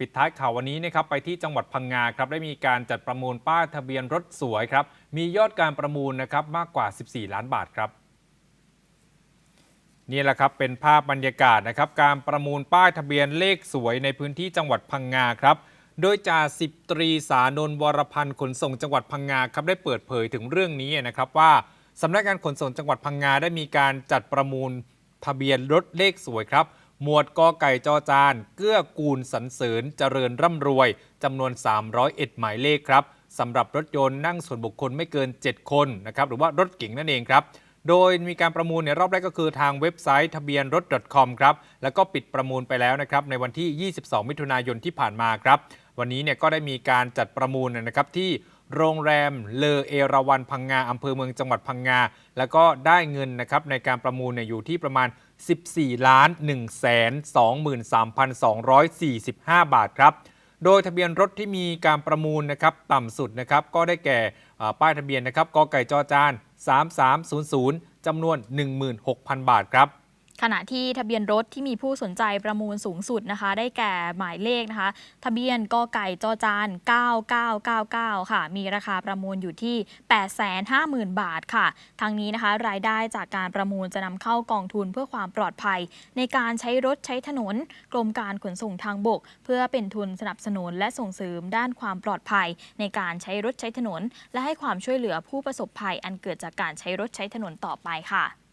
ปิดท้ายข่าววันนี้นะครับไปที่จังหวัดพังงาครับได้มีการจัดประมูลป้ายทะเบียนรถสวยครับมียอดการประมูลนะครับมากกว่า 14 ล้านบาทครับนี่แหละครับเป็นภาพบรรยากาศนะครับการประมูลป้ายทะเบียนเลขสวยในพื้นที่จังหวัดพังงาครับโดยจ่าสิบตรีสานนวรพันธ์ขนส่งจังหวัดพังงาครับได้เปิดเผยถึงเรื่องนี้นะครับว่าสำนักงานขนส่งจังหวัดพังงาได้มีการจัดประมูลทะเบียนรถเลขสวยครับ หมวดกอไก่จอจาน เกื้อกูลสรรเสริญเจริญร่ำรวยจำนวน 301 หมายเลขครับสำหรับรถยนต์นั่งส่วนบุคคลไม่เกิน 7 คนนะครับหรือว่ารถเก๋งนั่นเองครับ โดยมีการประมูลในรอบแรกก็คือทางเว็บไซต์ทะเบียนรถ .com ครับแล้วก็ปิดประมูลไปแล้วนะครับในวันที่ 22 มิถุนายนที่ผ่านมาครับ วันนี้เนี่ยก็ได้มีการจัดประมูลนะครับที่ โรงแรมเลอเอราวันพังงาอำเภอเมืองจังหวัดพังงา แล้วก็ได้เงินนะครับในการประมูลเนี่ยอยู่ที่ประมาณ 14 ล้าน 1 2 3 2 4 5 บาทครับ โดยทะเบียนรถที่มีการประมูลนะครับต่ำสุดนะครับก็ได้แก่ป้ายทะเบียนนะครับกไก่จอจาน 3300จำนวน 16,000 บาทครับ ขณะที่ทะเบียนรถที่มีผู้สนใจประมูลสูงสุดนะคะ ได้แก่หมายเลขนะคะ ทะเบียนกไก่จอจาน 9999 ค่ะ มีราคาประมูลอยู่ที่ 850,000 บาทค่ะ ทางนี้นะคะ รายได้จากการประมูลจะนำเข้ากองทุนเพื่อความปลอดภัย ในการใช้รถใช้ถนน กรมการขนส่งทางบก เพื่อเป็นทุนสนับสนุนและส่งเสริมด้านความปลอดภัย ในการใช้รถใช้ถนน และให้ความช่วยเหลือผู้ประสบภัยอันเกิดจากการใช้รถใช้ถนนต่อไปค่ะ